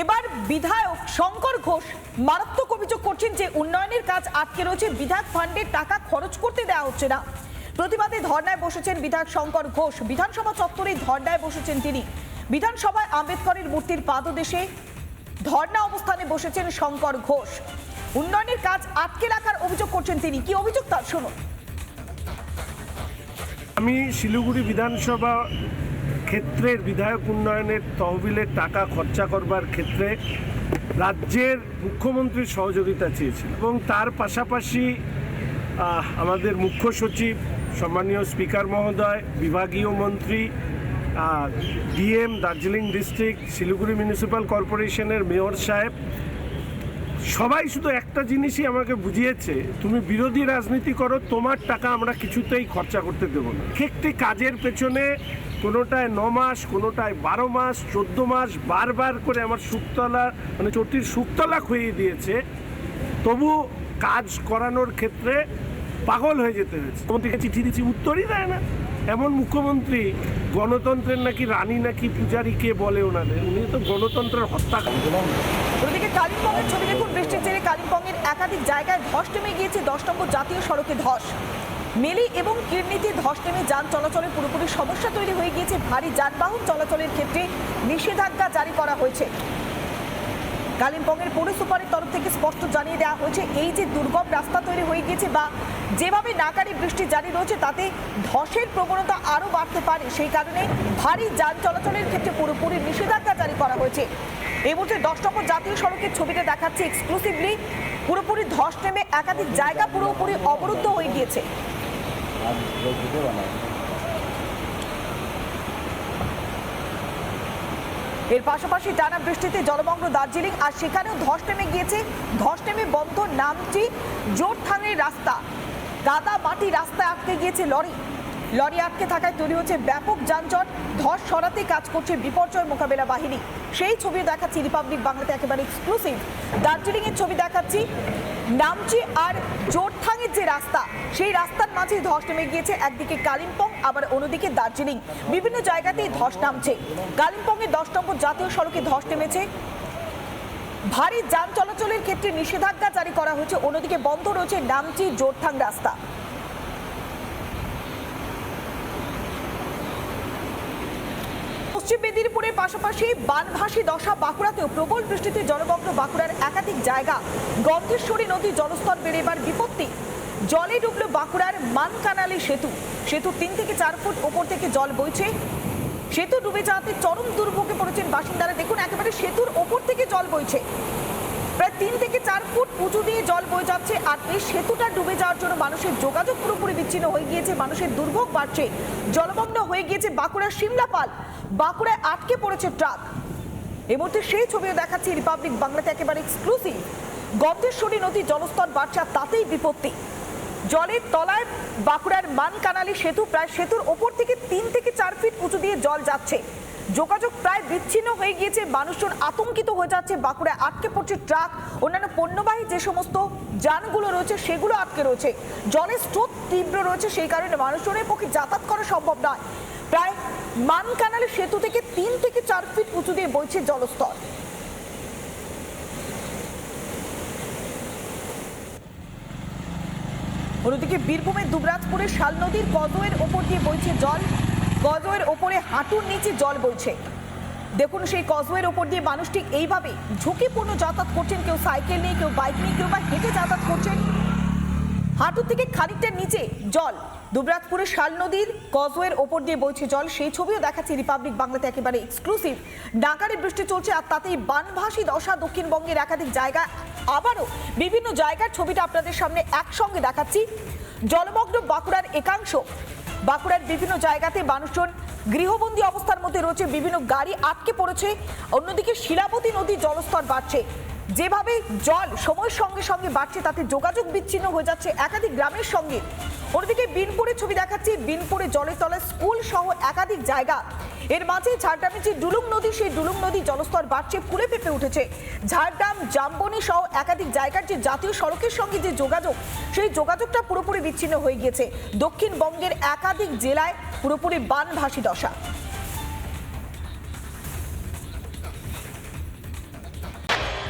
এবার বিধায়ক শঙ্কর ঘোষ মারাত্মক অভিযোগ করছেন যে উন্নয়নের কাজ আটকে রয়েছে, বিধায়ক ফান্ডের টাকা খরচ করতে দেওয়া হচ্ছে না। প্রতিবাদে ধর্নায় বসেছেন বিধায়ক শঙ্কর ঘোষ। বিধানসভা চত্বরে ধর্নায় বসেছেন তিনি। বিধানসভায় আম্বেদকরের মূর্তির পাদদেশে ধর্না অবস্থানে বসেছেন শঙ্কর ঘোষ। উন্নয়নের কাজ আটকে রাখার অভিযোগ করছেন তিনি। কি অভিযোগ তার? শুনুন। আমি শিলিগুড়ি বিধানসভা ক্ষেত্রের বিধায়ক উন্নয়নের তহবিলের টাকা খরচা করবার ক্ষেত্রে রাজ্যের মুখ্যমন্ত্রীর সহযোগিতা চেয়েছি এবং তার পাশাপাশি আমাদের মুখ্য সচিব, সম্মানীয় স্পিকার মহোদয়, বিভাগীয় মন্ত্রী DM Darjeeling district, Siliguri municipal কর্পোরেশনের মেয়র সাহেব সবাই শুধু একটা জিনিসই আমাকে বুঝিয়েছে, তুমি বিরোধী রাজনীতি করো, তোমার টাকা আমরা কিছুতেই খরচা করতে দেবো না। একটি কাজের পেছনে কোনোটায় ন মাস, কোনোটায় বারো মাস, চোদ্দ মাস বারবার করে আমার সুক্তলা মানে চটির সুক্তলা খুইয়ে দিয়েছে। তবু কাজ করানোর ক্ষেত্রে পাগল হয়ে যেতে হয়েছে। মুখ্যমন্ত্রীকে চিঠি দিচ্ছি উত্তরই দেয় না। এমন মুখ্যমন্ত্রী, গণতন্ত্রের নাকি রানী, নাকি পূজারী কে বলে ওনাদের? উনি তো গণতন্ত্রের হত্যা ওদিকে কালিম্পংয়ের ছবি দেখুন, বৃষ্টির জেরে কালিম্পংয়ের একাধিক জায়গায় ধস নেমে গিয়েছে, দশ নম্বর জাতীয় সড়কে ধস। মেলি এবং কিরনিতে ধস নেমে যান চলাচলে পুরোপুরি সমস্যা তৈরি হয়ে গিয়েছে, ভারী যানবাহন চলাচলের ক্ষেত্রে নিষেধাজ্ঞা জারি করা হয়েছে। কালিম্পংয়ের পৌর সুপারের তরফ থেকে স্পষ্ট জানিয়ে দেওয়া হয়েছে, এই যে দুর্গম রাস্তা তৈরি হয়ে গিয়েছে বা যেভাবে নাকারি বৃষ্টি জারি রয়েছে, তাতে ধসের প্রবণতা আরও বাড়তে পারে। সেই কারণে ভারী যান চলাচলের ক্ষেত্রে পুরোপুরি নিষেধাজ্ঞা জারি করা হয়েছে। এই মুহূর্তে দশ নম্বর জাতীয় সড়কের ছবিটা দেখাচ্ছে এক্সক্লুসিভলি পুরোপুরি ধস নেমে একাধিক জায়গা পুরোপুরি অবরুদ্ধ হয়ে গিয়েছে। এর পাশাপাশি টানা বৃষ্টিতে জলমগ্ন দার্জিলিং, আর সেখানেও ধস নেমে গিয়েছে। ধস নেমে বন্ধ নামটি জোরথাঙের রাস্তা। কাদা মাটি রাস্তায় আটকে গিয়েছে লরি। লরি আটকে থাকায় তৈরি হচ্ছে ব্যাপক যানজট, ধস সরাতে কাজ করছে বিপর্যয় মোকাবেলা বাহিনী। সেই ছবি দেখাচ্ছি রিপাবলিক বাংলাতে একেবারে এক্সক্লুসিভ দার্জিলিং এর ছবি দেখাচ্ছি। নামচি আর জোরথাঙের যে রাস্তা, সেই রাস্তার মাঝে ধস নেমে গিয়েছে। একদিকে কালিম্পং, আবার অন্যদিকে দার্জিলিং বিভিন্ন জায়গাতেই ধস নামছে। কালিম্পংয়ে দশ নম্বর জাতীয় সড়কে ধস নেমেছে। ভারী যান চলাচলের ক্ষেত্রে নিষেধাজ্ঞা জারি করা হয়েছে। অন্যদিকে বন্ধ রয়েছে নামচি জোরথাং রাস্তা। পশ্চিম মেদিনীপুরের পাশাপাশি বানভাসি দশা বাঁকুড়াতেও প্রবল বৃষ্টিতে জলমগ্ন বাঁকুড়ার একাধিক জায়গা। গন্ধেশ্বরী নদী জলস্তর বেড়ে এবার বিপত্তি। জলে ডুবল বাঁকুড়ার মানকানালি সেতু। সেতু তিন থেকে চার ফুট ওপর থেকে জল বইছে। সেতু ডুবে যাওয়াতে চরম দুর্ভোগে পড়েছেন বাসিন্দারা। দেখুন, একেবারে সেতুর ওপর থেকে জল বইছে। প্রায় তিন থেকে চার ফুট উঁচু দিয়ে জল বয়ে যাচ্ছে, আর এই সেতুটা ডুবে যাওয়ার জন্য মানুষের যোগাযোগ পুরোপুরি বিচ্ছিন্ন হয়ে গিয়েছে, মানুষের দুর্ভোগ বাড়ছে, জলমগ্ন হয়ে গিয়েছে বাঁকুড়ার বাঁকুড়ায় আটকে পড়েছে ট্রাক। এই মুহূর্তে সেই ছবিও দেখাচ্ছি রিপাবলিক বাংলাতে একেবারে এক্সক্লুসিভ গন্ধেশ্বরী নদী জলস্তর বাড়ছে তাতেই বিপত্তি। জলের তলায় বাঁকুড়ার মানকানালি সেতু, প্রায় সেতুর ওপর থেকে তিন থেকে চার ফিট উঁচু দিয়ে জল যাচ্ছে। যোগাযোগ প্রায় বিচ্ছিন্ন হয়ে গিয়েছে। মানুষজন আতঙ্কিত হয়ে যাচ্ছে। বাঁকুড়ায় আটকে পড়ছে ট্রাক, অন্যান্য পণ্যবাহী যে সমস্ত যানগুলো রয়েছে, সেগুলো আটকে রয়েছে। জলের স্রোত তীব্র রয়েছে, সেই কারণে মানুষজনের পক্ষে যাতায়াত করা সম্ভব নয়। প্রায় মানকানালি সেতু থেকে তিন থেকে চার ফিট উঁচু দিয়ে বইছে জলস্তর। অন্যদিকে বীরভূমের দুবরাজপুরের শাল নদীর গজয়ের ওপর দিয়ে বইছে জল। গজয়ের ওপরে হাঁটুর নিচে জল বইছে। দেখুন সেই কজওয়ের ওপর দিয়ে মানুষ ঠিক এইভাবে ঝুঁকিপূর্ণ যাতায়াত করছেন। কেউ সাইকেল নিয়ে, কেউ বাইক নিয়ে, কেউ বা হেঁটে যাতায়াত করছেন। হাঁটুর থেকে খানিকটা নিচে জল। দুবরাজপুরের শাল নদীর কজওয়ের ওপর দিয়ে বইছে জল। সেই ছবিও দেখাচ্ছি রিপাবলিক বাংলাতে একেবারে এক্সক্লুসিভ ডাকারে বৃষ্টি চলছে আর তাতেই বানভাসী দশা দক্ষিণবঙ্গের একাধিক জায়গা আবারও বিভিন্ন জায়গার ছবিটা আপনাদের সামনে একসঙ্গে দেখাচ্ছি। জলমগ্ন বাঁকুড়ার একাংশ। বাঁকুড়ার বিভিন্ন জায়গাতে মানুষজন গৃহবন্দী অবস্থার মধ্যে রয়েছে, বিভিন্ন গাড়ি আটকে পড়েছে। অন্যদিকে শিলাবতী নদীর জলস্তর বাড়ছে। যেভাবে জল সময়ের সঙ্গে সঙ্গে বাড়ছে, তাতে যোগাযোগ বিচ্ছিন্ন হয়ে যাচ্ছে একাধিক গ্রামের সঙ্গে। অন্যদিকে বিনপুরে ছবি দেখাচ্ছি, বিনপুরে জলের তলায় স্কুল সহ একাধিক জায়গা। এর মাঝে ঝাড়গ্রামের যে ডুলুং নদী, সেই ডুলুং নদী জলস্তর বাড়ছে ফুলে ফেপে উঠেছে। ঝাড়গ্রাম, জাম্বনি সহ একাধিক জায়গার যে জাতীয় সড়কের সঙ্গে যে যোগাযোগ, সেই যোগাযোগটা পুরোপুরি বিচ্ছিন্ন হয়ে গিয়েছে। দক্ষিণবঙ্গের একাধিক জেলায় পুরোপুরি বানভাসী দশা।